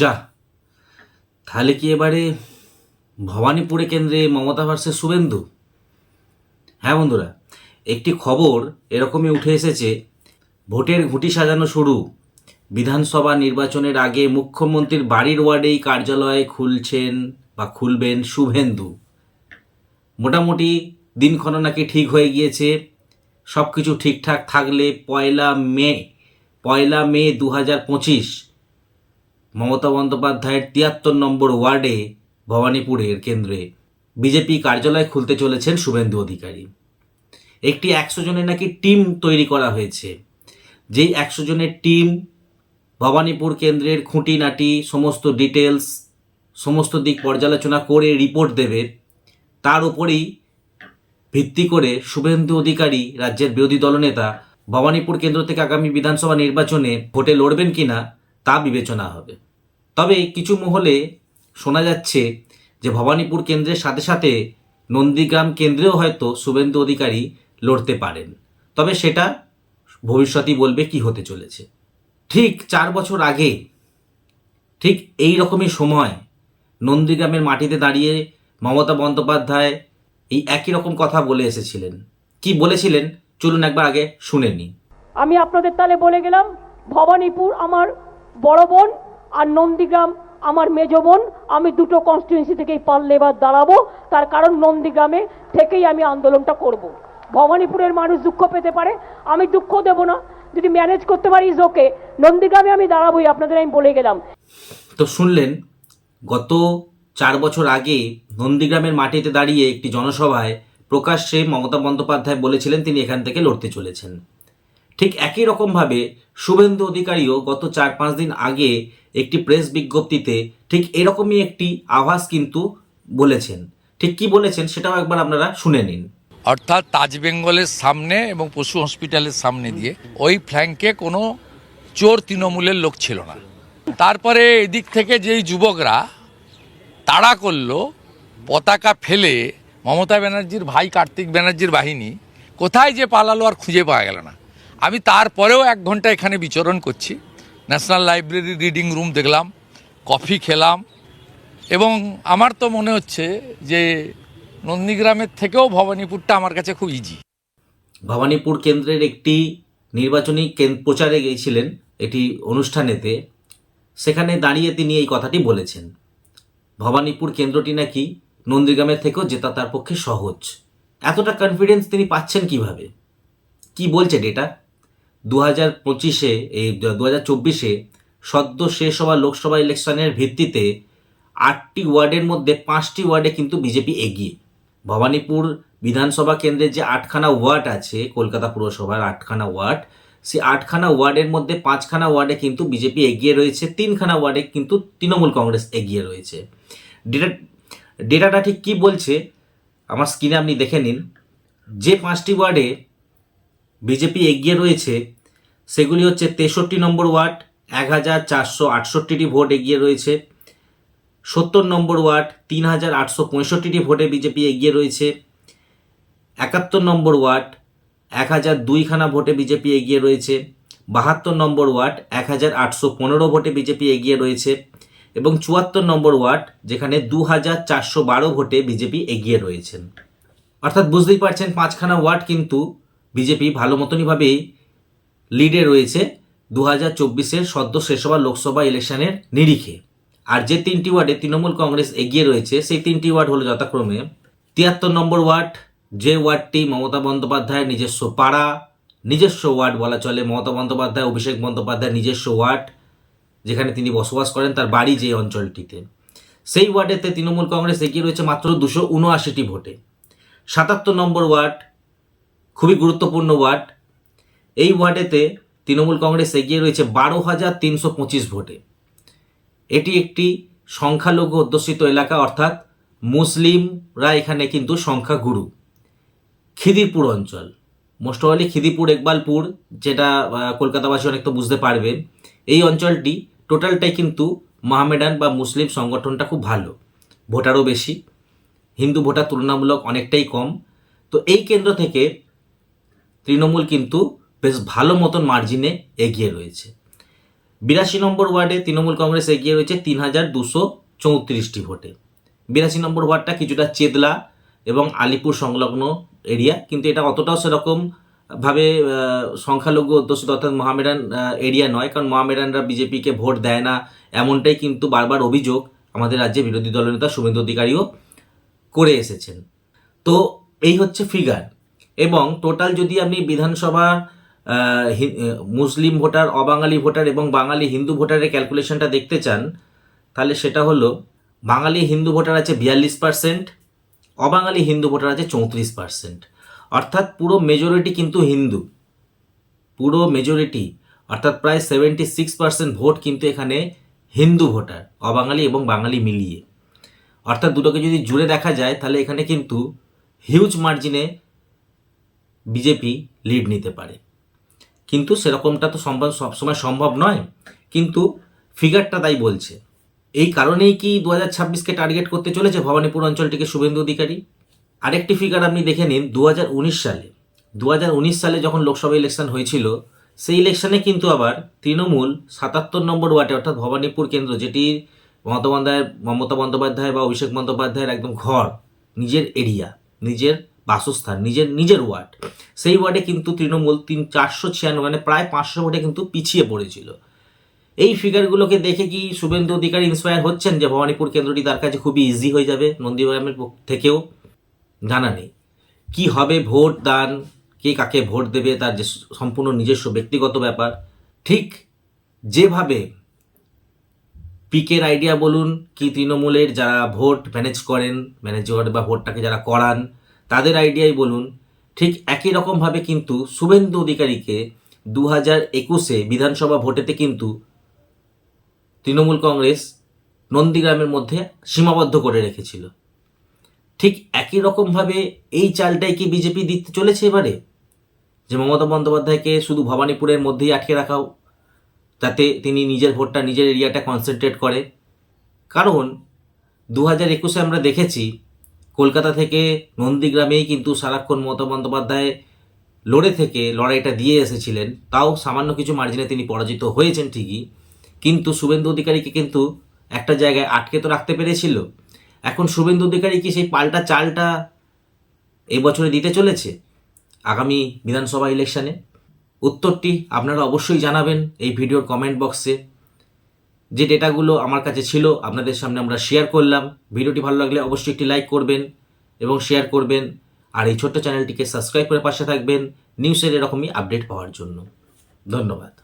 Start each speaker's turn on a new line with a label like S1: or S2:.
S1: যা। তাহলে কি এবারে ভবানীপুরে কেন্দ্রে মমতা ভার্সেস শুভেন্দু? হ্যাঁ বন্ধুরা, একটি খবর এরকমই উঠে এসেছে। ভোটের ঘুঁটি সাজানো শুরু। বিধানসভা নির্বাচনের আগে মুখ্যমন্ত্রীর বাড়ির ওয়ার্ডেই কার্যালয় খুলছেন বা খুলবেন শুভেন্দু। মোটামুটি দিনক্ষণ নাকি ঠিক হয়ে গিয়েছে। সব কিছু ঠিকঠাক থাকলে পয়লা মে পয়লা মে দু হাজার পঁচিশ মমতা বন্দ্যোপাধ্যায়ের তিয়াত্তর নম্বর ওয়ার্ডে ভবানীপুরের কেন্দ্রে বিজেপি কার্যালয় খুলতে চলেছেন শুভেন্দু অধিকারী। একটি একশো জনের নাকি টিম তৈরি করা হয়েছে। যেই একশো জনের টিম ভবানীপুর কেন্দ্রের খুঁটিনাটি, সমস্ত ডিটেলস সমস্ত দিক পর্যালোচনা করে রিপোর্ট দেবে, তার উপরেই ভিত্তি করে শুভেন্দু অধিকারী, রাজ্যের বিরোধী দলনেতা ভবানীপুর কেন্দ্র থেকে আগামী বিধানসভা নির্বাচনে ভোটে লড়বেন কিনা তা বিবেচনা হবে। তবে কিছু মহলে শোনা যাচ্ছে যে ভবানীপুর কেন্দ্রের সাথে সাথে নন্দীগ্রাম কেন্দ্রেও হয়তো শুভেন্দু অধিকারী লড়তে পারেন। তবে সেটা ভবিষ্যতই বলবে কি হতে চলেছে। ঠিক চার বছর আগে, ঠিক এই রকমই সময় নন্দীগ্রামের মাটিতে দাঁড়িয়ে মমতা বন্দ্যোপাধ্যায় এই একই রকম কথা বলে এসেছিলেন। কি বলেছিলেন? চলুন একবার আগে শুনে নিই।
S2: আমি আপনাদের তাহলে বলে গেলাম, ভবানীপুর আমার বড় বোন আর নন্দীগ্রাম, আমার মেজ বোন, আমি দুটো কনস্টিটিউয়েন্সি থেকেই পারলে এবার দাঁড়াবো। তার কারণ নন্দীগ্রামে থেকেই আমি আন্দোলনটা করব। ভবানীপুরের মানুষ দুঃখ পেতে পারে, আমি দুঃখ দেব না। যদি ম্যানেজ করতে পারি ইজ ওকে নন্দীগ্রামে আমি দাঁড়াবোই, আপনাদের আমি বলে গেলাম।
S1: তো শুনলেন, গত চার বছর আগে নন্দীগ্রামের মাটিতে দাঁড়িয়ে একটি জনসভায় প্রকাশ্যে মমতা বন্দ্যোপাধ্যায় বলেছিলেন, তিনি এখান থেকে লড়তে চলেছেন। ঠিক একই রকমভাবে শুভেন্দু অধিকারীও গত চার পাঁচ দিন আগে একটি প্রেস বিজ্ঞপ্তিতে ঠিক এরকমই একটি আভাস কিন্তু বলেছেন। ঠিক কি বলেছেন সেটাও একবার আপনারা শুনে নিন।
S3: অর্থাৎ তাজ বেঙ্গলের সামনে এবং পশু হসপিটালের সামনে দিয়ে ওই ফ্ল্যাঙ্কে কোনো চোর তৃণমূলের লোক ছিল না। তারপরে এদিক থেকে যেই যুবকরা তাড়া করল, পতাকা ফেলে মমতা ব্যানার্জির ভাই কার্তিক ব্যানার্জির বাহিনী কোথায় যে পালালো আর খুঁজে পাওয়া গেল না। আমি তারপরেও এক ঘণ্টা এখানে বিচরণ করছি। ন্যাশনাল লাইব্রেরি রিডিং রুম দেখলাম কফি খেলাম এবং আমার তো মনে হচ্ছে যে নন্দীগ্রামের থেকেও ভবানীপুরটা আমার কাছে খুব ইজি
S1: ভবানীপুর কেন্দ্রের একটি নির্বাচনী প্রচারে গিয়েছিলেন এটি অনুষ্ঠানেতে। সেখানে দাঁড়িয়ে তিনি এই কথাটি বলেছেন। ভবানীপুর কেন্দ্রটি নাকি নন্দীগ্রামের থেকেও জেতা তার পক্ষে সহজ। এতটা কনফিডেন্স তিনি পাচ্ছেন কীভাবে? কি বলছে ডেটা দু হাজার পঁচিশে, এই দু হাজার চব্বিশে সদ্য শেষ হওয়া লোকসভা ইলেকশনের ভিত্তিতে আটটি ওয়ার্ডের মধ্যে পাঁচটি ওয়ার্ডে কিন্তু বিজেপি এগিয়ে। ভবানীপুর বিধানসভা কেন্দ্রের যে আটখানা ওয়ার্ড আছে, কলকাতা পুরসভার আটখানা ওয়ার্ড, সেই আটখানা ওয়ার্ডের মধ্যে পাঁচখানা ওয়ার্ডে কিন্তু বিজেপি এগিয়ে রয়েছে, তিনখানা ওয়ার্ডে কিন্তু তৃণমূল কংগ্রেস এগিয়ে রয়েছে। ডেটা, ডেটাটা ঠিক কী বলছে? আমার স্ক্রিনে আপনি দেখে নিন। যে পাঁচটি ওয়ার্ডে বিজেপি এগিয়ে রয়েছে, সেগুলি হচ্ছে তেষট্টি নম্বর ওয়ার্ড, এক হাজার চারশো আটষট্টিটি ভোট এগিয়ে রয়েছে, সত্তর নম্বর ওয়ার্ড, তিন হাজার আটশো পঁয়ষট্টিটি ভোটে বিজেপি এগিয়ে রয়েছে, একাত্তর নম্বর ওয়ার্ড, এক হাজার দুইখানা ভোটে বিজেপি এগিয়ে রয়েছে, বাহাত্তর নম্বর ওয়ার্ড, এক হাজার আটশো পনেরো ভোটে বিজেপি এগিয়ে রয়েছে এবং চুয়াত্তর নম্বর ওয়ার্ড, যেখানে দু হাজার চারশো বারো ভোটে বিজেপি এগিয়ে রয়েছেন। অর্থাৎ বুঝতেই পারছেন, পাঁচখানা ওয়ার্ড কিন্তু বিজেপি ভালো মতনইভাবেই লিডে রয়েছে দু হাজার চব্বিশের সদ্য শেষ হওয়া লোকসভা ইলেকশনের নিরিখে। আর যে তিনটি ওয়ার্ডে তৃণমূল কংগ্রেস এগিয়ে রয়েছে, সেই তিনটি ওয়ার্ড হলো যথাক্রমে তিয়াত্তর নম্বর ওয়ার্ড, যে ওয়ার্ডটি মমতা বন্দ্যোপাধ্যায়ের নিজস্ব পাড়া, নিজস্ব ওয়ার্ড বলা চলে মমতা বন্দ্যোপাধ্যায়, অভিষেক বন্দ্যোপাধ্যায়ের নিজস্ব ওয়ার্ড, যেখানে তিনি বসবাস করেন তার বাড়ি যে অঞ্চলটিতে। সেই ওয়ার্ডেতে তৃণমূল কংগ্রেস এগিয়ে রয়েছে মাত্র দুশো উনআশিটি ভোটে। সাতাত্তর নম্বর ওয়ার্ড খুবই গুরুত্বপূর্ণ ওয়ার্ড। এই ওয়ার্ডেতে তৃণমূল কংগ্রেস এগিয়ে রয়েছে বারো হাজার তিনশো পঁচিশ ভোটে। এটি একটি সংখ্যালঘু অধ্যুষিত এলাকা, অর্থাৎ মুসলিমরা এখানে কিন্তু সংখ্যাগুরু। খিদিরপুর অঞ্চল। মোস্ট প্রবাবলি খিদিরপুর ইকবালপুর যেটা কলকাতাবাসী অনেক তো বুঝতে পারবে এই অঞ্চলটি টোটালটাই কিন্তু মোহামেডান বা মুসলিম সংগঠনটা খুব ভালো। ভোটারও বেশি। হিন্দু ভোটার তুলনামূলক অনেকটাই কম। তো এই কেন্দ্র থেকে তৃণমূল কিন্তু বেশ ভালো মতন মার্জিনে এগিয়ে রয়েছে। বিরাশি নম্বর ওয়ার্ডে তৃণমূল কংগ্রেস এগিয়ে রয়েছে তিন হাজার দুশো চৌত্রিশটি ভোটে। বিরাশি নম্বর ওয়ার্ডটা কিছুটা চেতলা এবং আলিপুর সংলগ্ন এরিয়া কিন্তু এটা অতটাও সেরকম ভাবে সংখ্যালঘু অধ্যুষিত অর্থাৎ মহামেডান এরিয়া নয়, কারণ মহামেডানরা বিজেপিকে ভোট দেয় না। এমনটাই কিন্তু বারবার অভিযোগ আমাদের রাজ্যে বিরোধী দলনেতা শুভেন্দু অধিকারীও করে এসেছেন। তো এই হচ্ছে ফিগার এবং টোটাল যদি আপনি বিধানসভা মুসলিম ভোটার, অবাঙালি ভোটার এবং বাঙালি হিন্দু ভোটারের ক্যালকুলেশনটা দেখতে চান, তাহলে সেটা হলো বাঙালি হিন্দু ভোটার আছে বিয়াল্লিশ পার্সেন্ট অবাঙালি হিন্দু ভোটার আছে চৌত্রিশ পার্সেন্ট অর্থাৎ পুরো মেজরিটি কিন্তু হিন্দু। পুরো মেজরিটি অর্থাৎ প্রায় সেভেন্টি সিক্স পার্সেন্ট ভোট কিন্তু এখানে হিন্দু ভোটার, অবাঙালি এবং বাঙালি মিলিয়ে। অর্থাৎ দুটোকে যদি জুড়ে দেখা যায়, তাহলে এখানে কিন্তু হিউজ মার্জিনে বিজেপি লিড নিতে পারে। কিন্তু সেরকমটা তো সম্ভব, সবসময় সম্ভব নয়। কিন্তু ফিগারটা তাই বলছে। এই কারণেই কি দু হাজার ছাব্বিশকে টার্গেট করতে চলেছে ভবানীপুর অঞ্চলটিকে শুভেন্দু অধিকারী? আরেকটি ফিগার আপনি দেখে নিন, দু হাজার উনিশ সালে। দু হাজার উনিশ সালে যখন লোকসভা ইলেকশন হয়েছিল, সেই ইলেকশনে কিন্তু আবার তৃণমূল সাতাত্তর নম্বর ওয়ার্ডে, অর্থাৎ ভবানীপুর কেন্দ্র, যেটি মমতা বন্দ্যোপাধ্যায় মমতা বন্দ্যোপাধ্যায় বা অভিষেক বন্দ্যোপাধ্যায়ের একদম ঘর, নিজের এরিয়া নিজের বাসস্থান, নিজের নিজের ওয়ার্ড। সেই ওয়ার্ডে কিন্তু তৃণমূল তিন, চারশো ছিয়ানব্বই মানে প্রায় পাঁচশো ভোটে কিন্তু পিছিয়ে পড়েছিল। এই ফিগারগুলোকে দেখে কি শুভেন্দু অধিকারী ইন্সপায়ার হচ্ছেন যে ভবানীপুর কেন্দ্রটি তার কাছে খুবই ইজি হয়ে যাবে? নন্দীগ্রামের থেকেও জানা নেই। কি হবে ভোট দান? কে কাকে ভোট দেবে? তার যে সম্পূর্ণ নিজস্ব ব্যক্তিগত ব্যাপার। ঠিক যেভাবে পিকের আইডিয়া বলুন, কি তৃণমূলের যারা ভোট ম্যানেজ করেন ম্যানেজ বা ভোটটাকে যারা করান তাদের আইডিয়াই বলুন, ঠিক একই রকমভাবে কিন্তু শুভেন্দু অধিকারীকে দু হাজার একুশে বিধানসভা ভোটেতে কিন্তু তৃণমূল কংগ্রেস নন্দীগ্রামের মধ্যে সীমাবদ্ধ করে রেখেছিল। ঠিক একই রকমভাবে এই চালটাই কি বিজেপি দিতে চলেছে এবারে? যে মমতা বন্দ্যোপাধ্যায়কে শুধু ভবানীপুরের মধ্যেই আটকে রাখাও যাতে তিনি নিজের ভোটটা, নিজের এরিয়াটা কনসেন্ট্রেট করে। কারণ দু হাজার একুশে আমরা দেখেছি কলকাতা থেকে নন্দীগ্রামেই কিন্তু সারাক্ষণ মমতা বন্দ্যোপাধ্যায় লড়ে থেকে লড়াইটা দিয়ে এসেছিলেন। তাও সামান্য কিছু মার্জিনে তিনি পরাজিত হয়েছেন ঠিকই। কিন্তু শুভেন্দু অধিকারীকে কিন্তু একটা জায়গায় আটকে তো রাখতে পেরেছিল। এখন শুভেন্দু অধিকারী কি সেই পাল্টা চালটা এবছরে দিতে চলেছে? আগামী বিধানসভা ইলেকশানে উত্তরটি আপনারা অবশ্যই জানাবেন এই ভিডিওর কমেন্ট বক্সে যে ডেটাগুলো আমার কাছে ছিল, আপনাদের সামনে আমরা শেয়ার করলাম। ভিডিওটি ভালো লাগলে অবশ্যই একটি লাইক করবেন এবং শেয়ার করবেন। আর এই ছোট্ট চ্যানেলটিকে সাবস্ক্রাইব করে পাশে থাকবেন। নিউজের এরকমই আপডেট পাওয়ার জন্য। ধন্যবাদ।